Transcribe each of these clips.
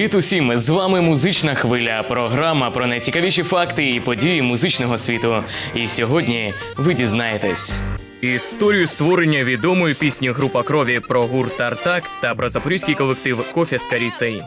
Привіт усім! З вами музична хвиля. Програма про найцікавіші факти і події музичного світу. І сьогодні ви дізнаєтесь. Історію створення відомої пісні Група крові про гурт Тартак та про запорізький колектив Кофе з Каріцей.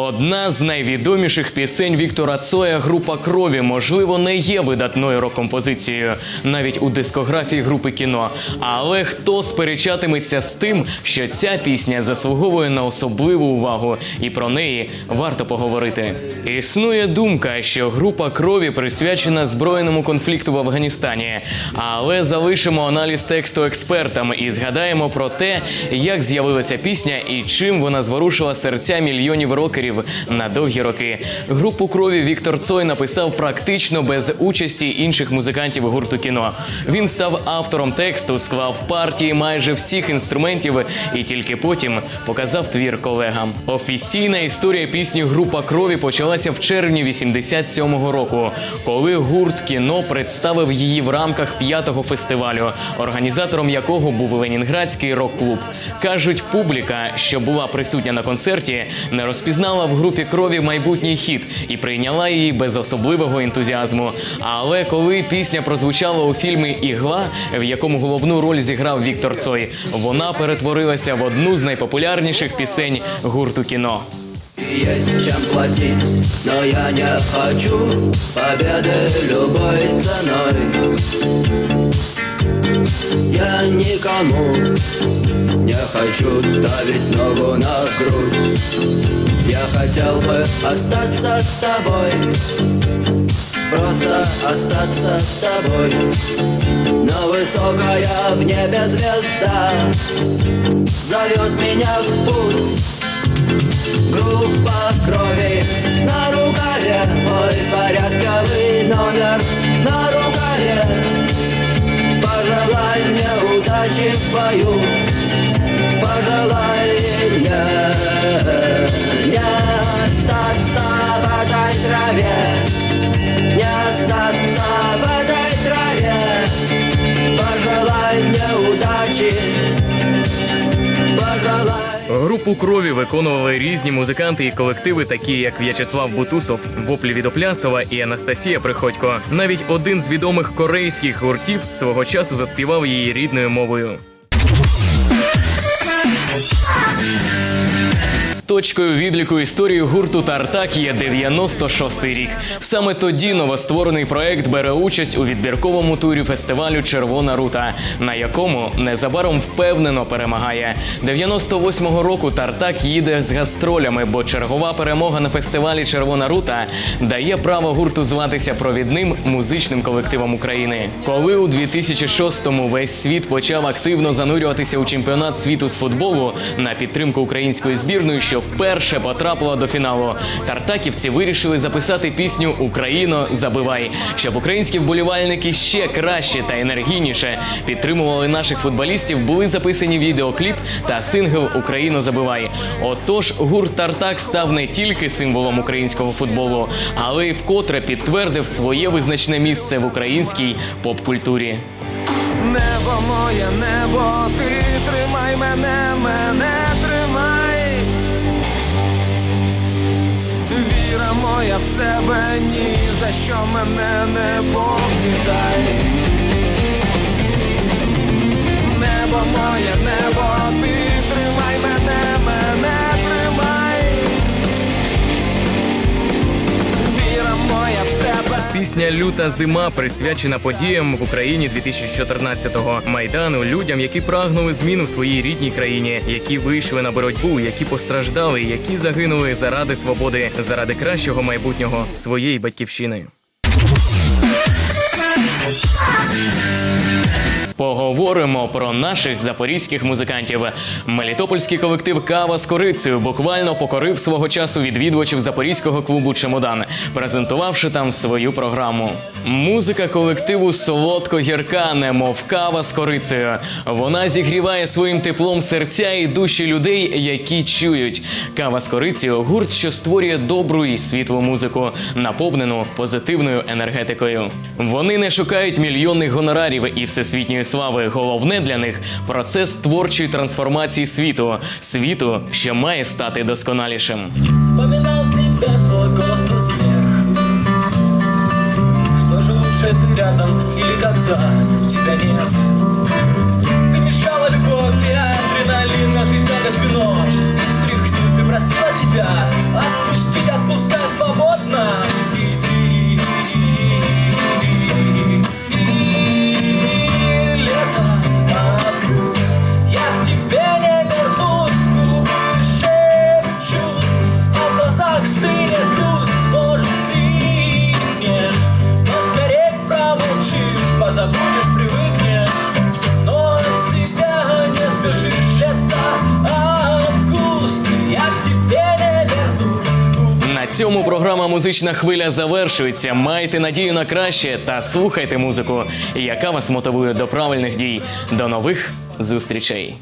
Одна з найвідоміших пісень Віктора Цоя Група крові можливо не є видатною рок-композицією навіть у дискографії групи кіно. Але хто сперечатиметься з тим, що ця пісня заслуговує на особливу увагу, і про неї варто поговорити. Існує думка, що група крові присвячена збройному конфлікту в Афганістані, але залишимо аналіз тексту експертам і згадаємо про те, як з'явилася пісня і чим вона зворушила серця мільйонів рокерів на довгі роки. Групу крові Віктор Цой написав практично без участі інших музикантів гурту кіно. Він став автором тексту, склав партії майже всіх інструментів і тільки потім показав твір колегам. Офіційна історія пісні Група крові почалася в червні 87-го року, коли гурт кіно представив її в рамках п'ятого фестивалю, організатором якого був Ленінградський рок-клуб. Кажуть, публіка, що була присутня на концерті, не розпізнала в групі крові майбутній хіт і прийняла її без особливого ентузіазму. Але коли пісня прозвучала у фільмі Ігла, в якому головну роль зіграв Віктор Цой, вона перетворилася в одну з найпопулярніших пісень гурту кіно. Есть чем платить, но я не хочу победы любой ценой. Я никому не хочу ставить ногу на грудь. Я хотел бы остаться с тобой, просто остаться с тобой. Но высокая в небе звезда зовет меня в путь. Группа крови на рукаве Мой порядковый номер на рукаве удачи свою Пожелай мне Групу крові виконували різні музиканти і колективи, такі як В'ячеслав Бутусов, Воплі Відоплясова і Анастасія Приходько. Навіть один з відомих корейських гуртів свого часу заспівав її рідною мовою. Точкою відліку історії гурту Тартак є 96-й рік. Саме тоді новостворений проект бере участь у відбірковому турі фестивалю Червона рута, на якому незабаром впевнено перемагає. 98-го року Тартак їде з гастролями, бо чергова перемога на фестивалі Червона рута дає право гурту зватися провідним музичним колективом України. Коли у 2006-му весь світ почав активно занурюватися у чемпіонат світу з футболу на підтримку української збірної, що вперше потрапила до фіналу. Тартаківці вирішили записати пісню Україно забивай, щоб українські вболівальники ще краще та енергійніше підтримували наших футболістів. Були записані відеокліп та сингл Україно забивай. Отож, гурт Тартак став не тільки символом українського футболу, але й вкотре підтвердив своє визначне місце в українській поп-культурі. Небо моє, небо, ти тримай мене, мене Моя в себе, ні за що мене не покидай. Небо моє, небо, Пісня Люта зима присвячена подіям в Україні 2014-го. майдану людям, які прагнули змін у своїй рідній країні, які вийшли на боротьбу, які постраждали, які загинули заради свободи, заради кращого майбутнього своєї батьківщини. Поговоримо про наших запорізьких музикантів. Мелітопольський колектив Кава з корицею буквально покорив свого часу відвідувачів запорізького клубу Чемодан, презентувавши там свою програму. Музика колективу солодко-гірка, немов кава з корицею. Вона зігріває своїм теплом серця і душі людей, які чують. Кава з корицею гурт, що створює добру і світлу музику, наповнену позитивною енергетикою. Вони не шукають мільйонних гонорарів і всесвітньої слави. Головне для них процес творчої трансформації світу, світу, що має стати досконалішим. Вспоминал тебя, твой голос, твой смех Что же лучше ты рядом или когда тебя нет? Ты мешала любовь и адреналин, а ты тягот вино И стряхнуть ты просила тебя Отпустить, отпускай свободно Цьому програма Музична хвиля завершується. Майте надію на краще та слухайте музику, яка вас мотивує до правильних дій. До нових зустрічей.